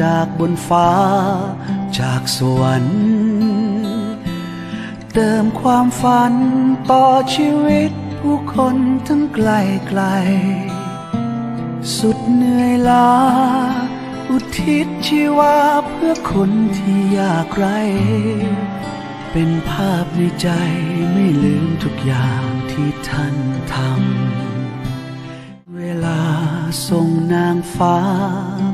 จากบนฟ้า จากสวรรค์เติมความฝันต่อชีวิตผู้คนทั้งไกลไกล สุดเหนื่อยล้า อุทิศชีวาเพื่อคนที่ยากไร้เป็นภาพในใจไม่ลืมทุกอย่างที่ท่านทำ เวลาส่งนางฟ้า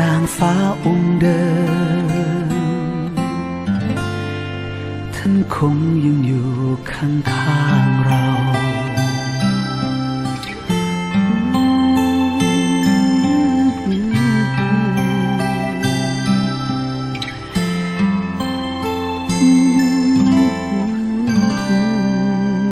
นางฟ้าองค์เดิม ท่านคงยังอยู่ข้างๆ